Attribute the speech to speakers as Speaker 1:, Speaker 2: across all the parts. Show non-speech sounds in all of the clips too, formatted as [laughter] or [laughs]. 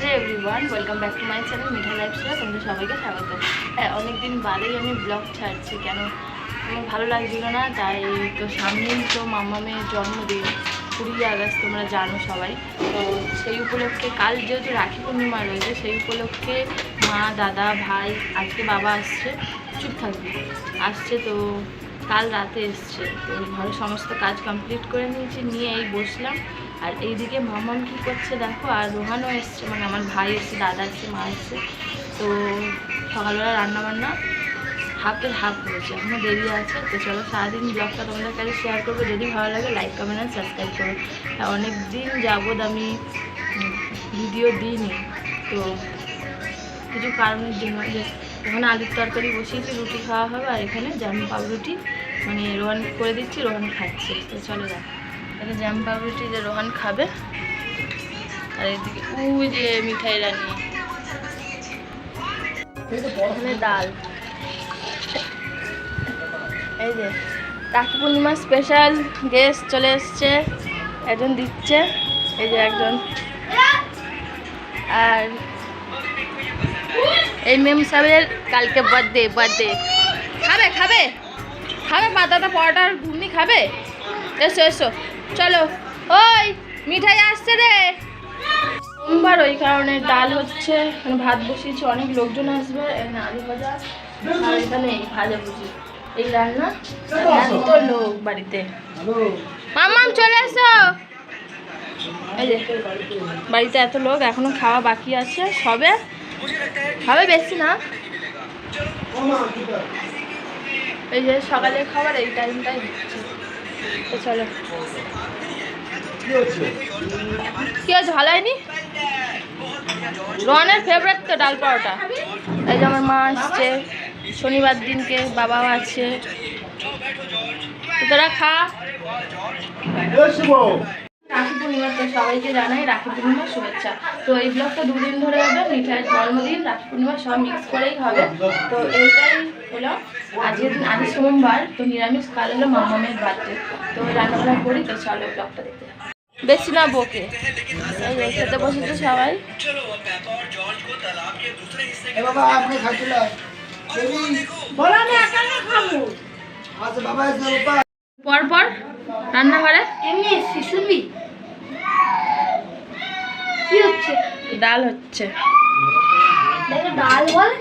Speaker 1: Hello everyone welcome back to my channel Mitha lifestyle তোমাদের সবাইকে স্বাগত। হ্যাঁ অনেকদিন বাদেই আমি ব্লগ ছাড়ছি, কেন? আমার ভালো লাগছিল না, তাই তো সামনেই তো মামামের জন্মদিন, কুড়ি আগস্ট, তোমরা জানো সবাই। তো সেই উপলক্ষে কাল যেহেতু রাখি পূর্ণিমা রয়েছে, সেই উপলক্ষে মা, দাদা, ভাই, আজকে বাবা আসছে, চুপ থাকবে। আসছে তো কাল রাতে এসছে। তো ঘরের সমস্ত কাজ কমপ্লিট করে নিয়েছি নিয়ে এই বসলাম। আর এইদিকে মামাম কী করছে দেখো, আর রোহানও এসছে মানে আমার ভাই এসছে, দাদা এসছে, মা এসছে। তো সকালবেলা রান্নাবান্না হাফের হাফ হয়েছে এখনও দেরি আছে। তো চলো সারাদিন ব্লগটা তোমাদের কাছে শেয়ার করব। যদি ভালো লাগে লাইক কমেন্ট আর সাবস্ক্রাইব করো। অনেক দিন যাবৎ আমি ভিডিও দিইনি। তো কিছু কারণের জন্য যে এখানে আলুর তরকারি বসিয়েছি, রুটি খাওয়া হবে, আর এখানে জ্যাম পাউরুটি মানে রোহান করে দিচ্ছি, রোহান খাচ্ছে। তো চলো দেখ এটা জ্যাম পাউরুটি যে রোহান খাবে। আর এদিকে উই যে মিঠাই রানি। ডাল। এই যে রাখি পূর্ণিমা স্পেশাল গেস্ট চলে এসছে, একজন দিচ্ছে, এই যে একজন। আর এই মেম সাহেবের কালকে বার্থডে বার্থডে খাবে খাবে? খাবে পাতাটা পরোটার ঘুগনি খাবে? এসো এসো। চলো। ওই, মিঠাই আসছে রে। সোমবার ওই কারণে ডাল হচ্ছে। ভাত বসিয়েছি, অনেক লোকজন আসবে। আলু ভাজা এখানে এই ভাজা ভুজি। এই রান্না এত লোক বাড়িতে। মামাম চলে এসো। বাড়িতে এত লোক, এখনও খাওয়া বাকি আছে। সবে হবে বেশি না। এই যে সকালের খাবার, এই টাইমটাই দিচ্ছে চলো। কি আছে ভালো হয়নি রনের ফেভারিট তো ডাল পরোটা। এই যে আমার মা আসছে, শনিবার দিনকে বাবাও আছে। তোরা খা। রাখি পূর্ণিমা তো সবাইকে জানাই রাখি পূর্ণিমার শুভেচ্ছা। তো এই ব্লগটা দুদিন ধরে হবে, মিঠাইয়ের জন্মদিন, রাখি পূর্ণিমা সব মিক্স করেই হবে। তো এইটাই হলো আজকের দিন আজ সোমবার তো নিরামিষ কাল হলো মামামের বার্থডে তো রান্নাবান্না করি তো চলো ব্লগটা দেখতে বেশি না বকে। খেতে বসেছে সবাই।
Speaker 2: বাবা আপনি খাচ্ছিল
Speaker 1: পর পর রান্নাঘরে?
Speaker 3: এমনি শিশুবি কি হচ্ছে?
Speaker 1: ডাল হচ্ছে।
Speaker 3: দেখো ডাল বলে?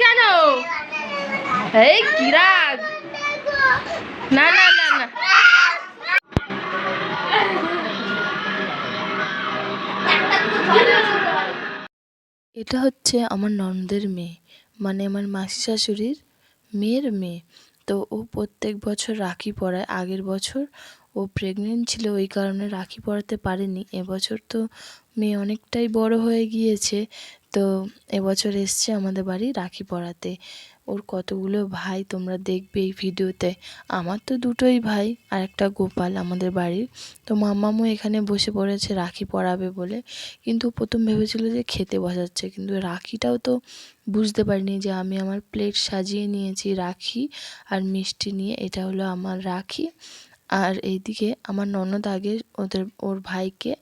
Speaker 1: কেন? এই না না না না। এটা হচ্ছে আমার ননদের মেয়ে মানে আমার মাসি শাশুড়ির মেয়ের মেয়ে। তো ও প্রত্যেক বছর রাখি পরায়, আগের বছর ও প্রেগনেন্ট ছিল, ওই কারণে রাখি পরাতে পারেনি। এবছর তো মেয়ে অনেকটাই বড় হয়ে গিয়েছে, তো এবছর এসছে আমাদের বাড়ি রাখি পরাতে। ওর কতগুলো ভাই তোমরা দেখবে এই ভিডিওতে। আমার তো দুটোই ভাই আর একটা গোপাল আমাদের বাড়ির। তো মামামও এখানে বসে পড়েছে রাখি পরাবে বলে। কিন্তু প্রথম ভেবেছিল যে খেতে বসাচ্ছে, কিন্তু রাখিটাও তো বুঝতে পারিনি যে আমি আমার প্লেট সাজিয়ে নিয়েছি রাখি আর মিষ্টি নিয়ে। এটা হলো আমার রাখি। আর এইদিকে আমার ননদ আগে ওদের, ওর ভাইকে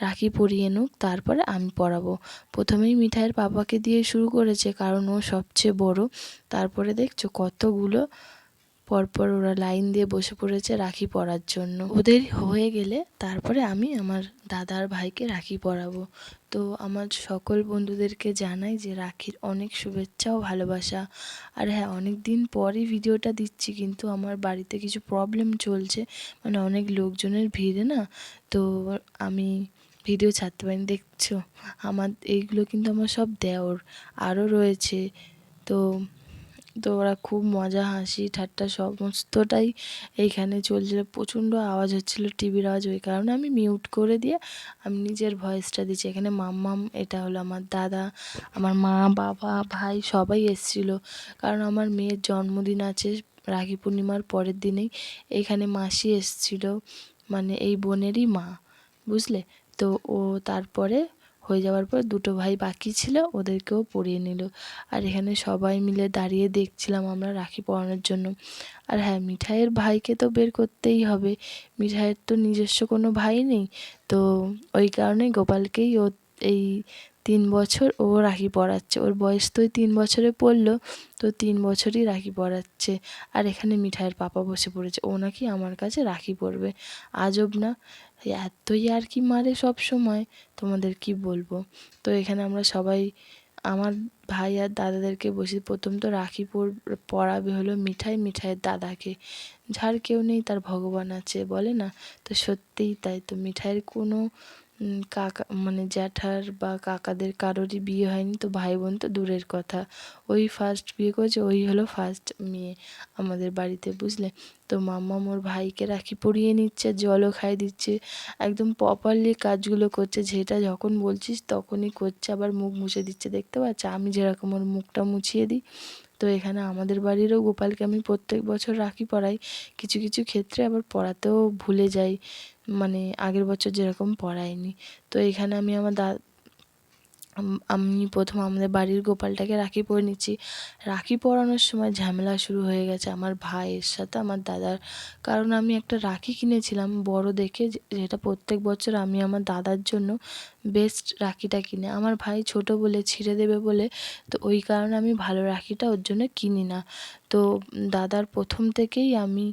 Speaker 1: রাখি পরিয়ে নুক, তারপরে আমি পরাবো। প্রথমেই মিঠাইয়ের বাবাকে দিয়ে শুরু করেছে, কারণ ও সবচেয়ে বড়। তারপরে দেখছ কতগুলো পরপর ওরা লাইন দিয়ে বসে পড়েছে রাখি পরার জন্য। ওদের হয়ে গেলে তারপরে আমি আমার দাদার ভাইকে রাখি পরাবো। তো আমার সকল বন্ধুদেরকে জানাই যে রাখির অনেক শুভেচ্ছা ও ভালোবাসা। আর হ্যাঁ অনেক দিন পরই ভিডিওটা দিচ্ছি, কিন্তু আমার বাড়িতে কিছু প্রবলেম চলছে। মানে অনেক লোকজনের ভিড়ে না। তো আমি ভিডিও ছাড়তে পারিনি, দেখছ? আমার, এইগুলো কিন্তু আমার সব দেওর। আরও রয়েছে। তো তো ওরা খুব মজা, হাসি, ঠাট্টা সমস্তটাই এইখানে চলছিল। প্রচণ্ড আওয়াজ হচ্ছিল, টিভির আওয়াজ ওই কারণে আমি মিউট করে দিয়ে আমি নিজের ভয়েসটা দিচ্ছি। এখানে মাম্মাম, এটা হলো আমার দাদা, আমার মা, বাবা, ভাই সবাই এসেছিল। কারণ আমার মেয়ের জন্মদিন আছে রাখি পূর্ণিমার পরের দিনেই। এখানে মাসি এসেছিল মানে এই বোনেরই মা, বুঝলে? তো ও তারপরে
Speaker 4: হয়ে যাওয়ার পর দুটো ভাই বাকি ছিল, ওদেরকেও পরিয়ে নিল। আর এখানে সবাই মিলে দাঁড়িয়ে দেখছিলাম আমরা রাখি পরানোর জন্য। আর হ্যাঁ মিঠাইয়ের ভাইকে তো বের করতেই হবে। মিঠাইয়ের তো নিজস্ব কোনো ভাই নেই। তো ওই কারণেই গোপালকেই ও এই তিন বছর ও রাখি পরাচ্ছে। ওর বয়স তো তিন বছরে পড়ল, তো তিন বছরই রাখি পরাচ্ছে। আর এখানে মিঠাইয়ের পাপা বসে পড়েছে। ও নাকি আমার কাছে রাখি পরবে। আজব না? এতই আর কি মারে সব সময়, তোমাদের কি বলব? তো এখানে আমরা সবাই, আমার ভাই আর দাদাদেরকে বসে, প্রথম তো রাখি পড়াবে হলো মিঠাই, মিঠাইয়ের দাদাকে। যার কেউ নেই, তার ভগবান আছে, বলে না? তো সত্যিই তাই, তো মিঠাইয়ের কোনো কাকা মানে জ্যাঠার বা কাকাদের কারোরই বিয়ে হয়নি, তো ভাই বোন তো দূরের কথা। ওই ফার্স্ট বিয়ে করেছে, ওই হলো ফার্স্ট মেয়ে আমাদের বাড়িতে, বুঝলে? তো মাম্মা মোর ভাইকে রাখি পরিয়ে নিচ্ছে, জলও খাইয়ে দিচ্ছে, একদম প্রপারলি কাজগুলো করছে, যেটা যখন বলছিস তখনই করছে, আবার মুখ মুছে দিচ্ছে, দেখতে পাচ্ছ? আমি যেরকম ওর মুখটা মুছিয়ে দিই, তো এখানে আমাদের বাড়িরও গোপালকে আমি প্রত্যেক বছর রাখি পরাই। কিছু কিছু ক্ষেত্রে আবার পড়াতেও ভুলে যাই মানে আগের বছর যেরকম পড়াইনি তো এখানে আমি আমার দা, আমি প্রথম আমাদের বাড়ির গোপালটাকে রাখি পরে নিচ্ছি। রাখি পরানোর সময় ঝামেলা শুরু হয়ে গেছে আমার ভাইয়ের সাথে, আমার দাদার। কারণ আমি একটা রাখি কিনেছিলাম বড় দেখে যেটা প্রত্যেক বছর আমি আমার দাদার জন্য বেস্ট রাখিটা কিনে। আমার ভাই ছোট বলে ছিঁড়ে দেবে বলে, তো ওই কারণে আমি ভালো রাখিটা ওর জন্য কিনি না। তো দাদার প্রথম থেকেই আমি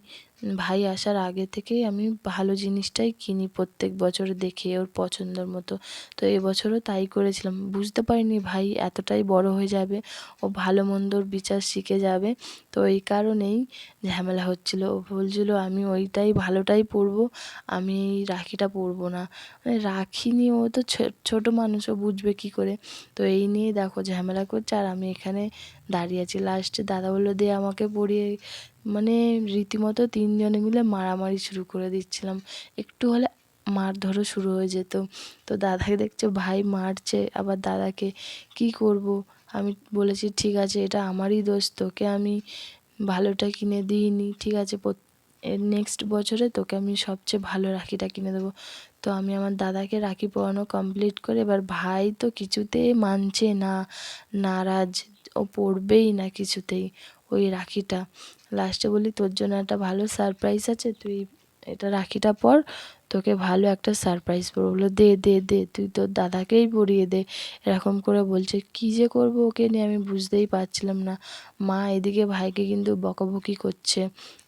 Speaker 4: ভাই আসার আগে থেকেই আমি ভালো জিনিসটাই কিনি প্রত্যেক বছর দেখে ওর পছন্দের মতো। তো এবছরও তাই করেছিলাম। বুঝতে পারিনি ভাই এতটাই বড় হয়ে যাবে, ও ভালো মন্দর বিচার শিখে যাবে। তো এই কারণেই ঝামেলা হচ্ছিল। ও বলছিল, আমি ওইটাই ভালোটাই পরবো, আমি রাখিটা পরবো না। মানে রাখি নিয়ে ও তো ছোটো মানুষ, ও বুঝবে কী করে? তো এই নিয়ে দেখো ঝামেলা করছে। আর আমি এখানে দাঁড়িয়ে আছি। লাস্টে দাদা বলল, দে আমাকে পরিয়ে মানে রীতিমতো তিনজনে মিলে মারামারি শুরু করে দিচ্ছিলাম। একটু হলে মারধরও শুরু হয়ে যেত। তো দাদাকে দেখছে, ভাই, মারছে। আবার দাদাকে, কি করব? আমি বলেছি, ঠিক আছে, এটা আমারই দোষ, তোকে আমি ভালোটা কিনে দিইনি। ঠিক আছে নেক্সট বছরে তোকে আমি সবচেয়ে ভালো রাখিটা কিনে দেবো। তো আমি আমার দাদাকে রাখি পরানো কমপ্লিট করে, এবার ভাই তো কিছুতে মানছে না, নারাজ। ও পড়বেই না কিছুতেই। ওই রাখিটা। লাস্টে বলি, তোর জন্য একটা ভালো সারপ্রাইজ আছে, তুই এটা রাখিটা পর তোকে ভালো একটা সারপ্রাইজ পরবো বলল, দে দে দে, তুই তোর দাদাকেই পরিয়ে দে। এরকম করে বলছে, কী যে করব ওকে নিয়ে আমি বুঝতেই পারছিলাম না। মা এদিকে ভাইকে কিন্তু বকাবকি করছে,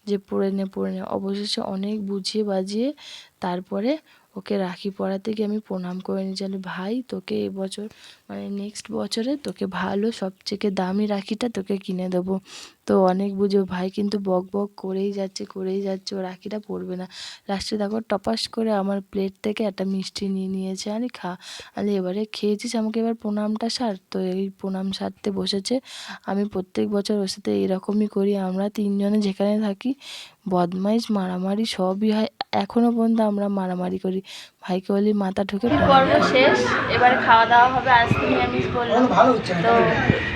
Speaker 4: যে পড়ে নে পড়ে নে। অবশেষে অনেক বুঝিয়ে বাজিয়ে তারপরে ওকে রাখি পরাতে গিয়ে আমি প্রণাম করে নিয়েছি আমি, ভাই তোকে এবছর মানে নেক্সট বছরে তোকে ভালো সবথেকে দামি রাখিটা তোকে কিনে দেবো। তো অনেক বুঝো ভাই কিন্তু বক বক করেই যাচ্ছে করেই যাচ্ছে ও রাখিটা পড়বে না। লাস্টে দেখো টপাস করে আমার প্লেট থেকে একটা মিষ্টি নিয়ে নিয়েছে আনি খা। আমি এবারে খেয়েছিস? আমাকে এবার প্রণামটা সার। তো এই প্রণাম সারতে বসেছে। আমি প্রত্যেক বছর ওর সাথে এরকমই করি আমরা তিনজনে যেখানে থাকি বদমাইশ মারামারি সবই হয়। এখনও পর্যন্ত আমরা মারামারি করি। ভাইকে বলি মাথা ঢুকে পর্ব শেষ। এবারে খাওয়া দাওয়া হবে আজকে নিরামিষ বললাম।
Speaker 2: এখন ভালো হচ্ছে
Speaker 4: তো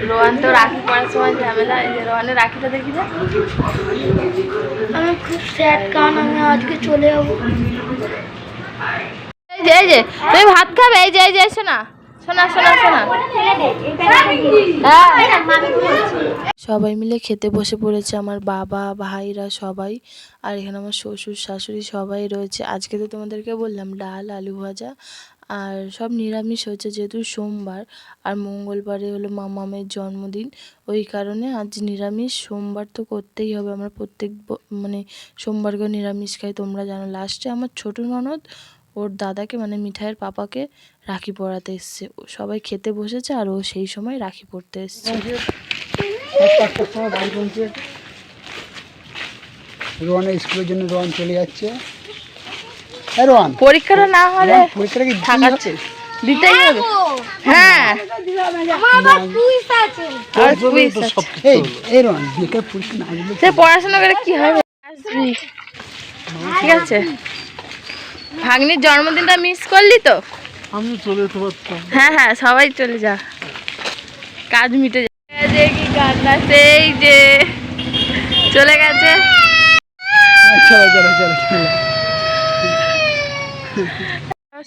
Speaker 4: রোহান তো রাখি পড়ার সময় ঝামেলা। এই যে রোহানের রাখিটা দেখি না
Speaker 3: আমি খুব স্যাড কারণ আমি আজকে চলে যাব।
Speaker 4: এই যে এই যে তুমি ভাত খাবে? এই যে এই যে এসো না। শোনা সবাই মিলে খেতে বসে পড়েছে আমার বাবা, ভাইরা সবাই, আর এখানে আমার শ্বশুর, শাশুড়ি সবাই রয়েছে। আজকে তো তোমাদেরকে বললাম ডাল, আলু ভাজা, আর সব নিরামিষ হয়েছে যেহেতু সোমবার, আর মঙ্গলবারে হলো মামামের জন্মদিন। ওই কারণে আজ নিরামিষ, সোমবার তো করতেই হবে। আমরা প্রত্যেক মানে সোমবারকে নিরামিষ খাই, তোমরা জানো। লাস্টে আমার ছোটো ননদ ওর দাদাকে মানে মিঠাইয়ের পাপাকে রাখি পরাতে এসছে। সবাই খেতে বসেছে আর ও সেই সময় রাখি পরতে এসছে।
Speaker 2: রোহানের স্কুলের জন্য রোহান চলে যাচ্ছে। হ্যাঁ রোহান
Speaker 4: পরীক্ষাটা না হলে
Speaker 2: পরীক্ষাটা কি
Speaker 4: থাকাচ্ছে। দিতেই হবে। হ্যাঁ সে পড়াশোনা করে কি হবে? ঠিক আছে। ভাগ্নির জন্মদিনটা মিস করলি তো?
Speaker 2: আমি চলে যেতে পারতাম।
Speaker 4: হ্যাঁ হ্যাঁ সবাই চলে যা। কাজ মিটে যে কি কান্না সেই যে চলে গেছে।
Speaker 2: চলো চলো চলো চলো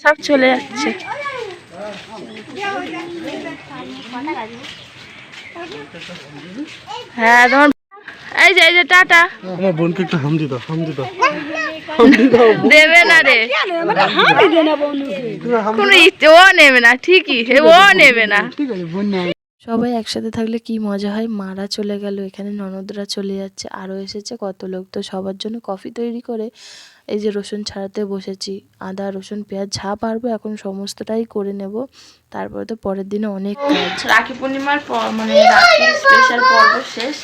Speaker 4: সব চলে যাচ্ছে।
Speaker 1: হ্যাঁ তোমার এই যে এই যে টাটা।
Speaker 5: আমার বোনকে একটু হামদি দাও হামদি দাও
Speaker 1: দেবে না রে। কোনো ও নেবে না ঠিকই ও নেবে না। সবাই একসাথে থাকলে কি মজা হয়? মারা চলে গেল এখানে ননদরা চলে যাচ্ছে আরও এসেছে কত লোক। তো সবার জন্য কফি তৈরি করে এই যে রসুন ছাড়াতে বসেছি। আদা রসুন পেঁয়াজ ঝা পারব এখন সমস্তটাই করে নেব। তারপরে তো পরের দিনে অনেক কাজ। রাখি পূর্ণিমার পর মানে রাখি স্পেশাল পর্ব শেষ।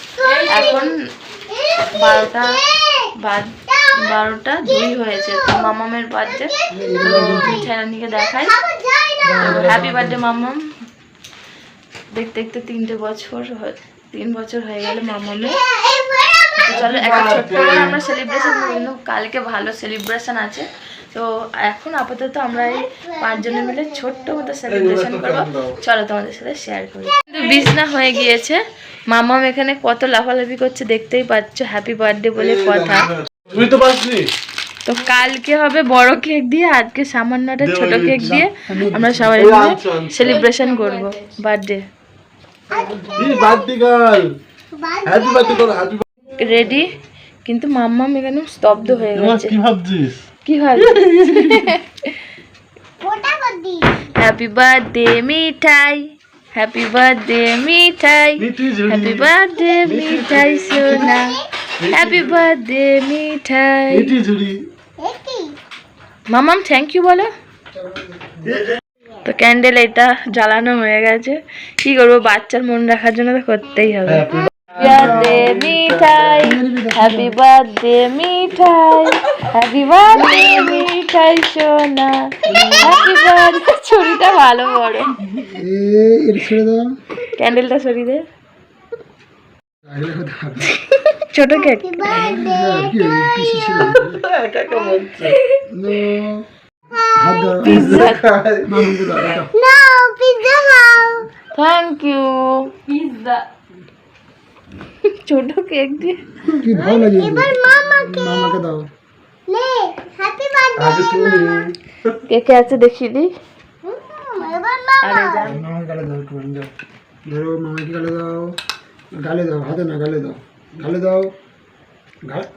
Speaker 1: এখন বারোটা বাদ বারোটা দুই হয়েছে। তো মামামের বার্থডে তো মিঠাই রানীকে দেখাই। হ্যাপি বার্থডে মামাম। দেখতে দেখতে তিনটে বছর তিন বছর হয়ে গেল মামামের। তো চলো একটা ছোট্ট করে আমরা সেলিব্রেশন কিন্তু কালকে ভালো সেলিব্রেশন আছে। তো এখন আপাতত আমরা এই পাঁচজনে মিলে ছোট্ট মতো সেলিব্রেশন করব। চলো তোমাদের সাথে শেয়ার করি। কিন্তু বিছনা হয়ে গিয়েছে। মামাম এখানে কত লাফালাফি করছে দেখতেই পাচ্ছ। হ্যাপি বার্থডে বলে কথা।
Speaker 5: তুই তো পাসনি
Speaker 1: তো কালকে হবে বড় কেক দিয়ে আজকে সামান্যটা ছোট কেক দিয়ে আমরা সবাই মিলে। সেলিব্রেশন করব বার্থডে
Speaker 5: এই বার্থডে গার্ল হ্যাপি বার্থডে করো হ্যাপি
Speaker 1: রেডি কিন্তু মাম্মাম এখানে স্তব্ধ হয়ে গেছে।
Speaker 5: কি ভাবছিস?
Speaker 1: কি হয় happy birthday Mithai. Happy birthday Mithai. Happy birthday Mithai সোনা। Happy birthday Mithai Mamam thank you বলো। তো ক্যান্ডেল এটা জ্বালানো হয়ে গেছে। কি করব বাচ্চার মন রাখার জন্য তো করতেই হবে। Birthday Mithai happy birthday Mithai happy birthday Mithai সোনা। হ্যাপি বার্থডে ছুরিটা ভালো বড় ক্যান্ডেলটা সরিয়ে দে। [laughs] ছোট কেক থ্যাংক ইউ পিৎজা ছোট কেক দিয়ে।
Speaker 2: কি ভালো লাগে মামাকে দাও।
Speaker 1: কে কে আছে আরে যা।
Speaker 2: মামাকে গালে দাও ধরো মামাকে গালে দাও। গালে দাও হাতে না গালে দাও। গালে দাও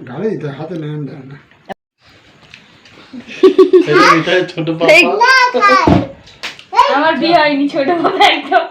Speaker 2: গালে দিতে হাতে নেন দাও না।
Speaker 5: ছোট
Speaker 1: আমার বিয়ে হয়নি ছোট একদম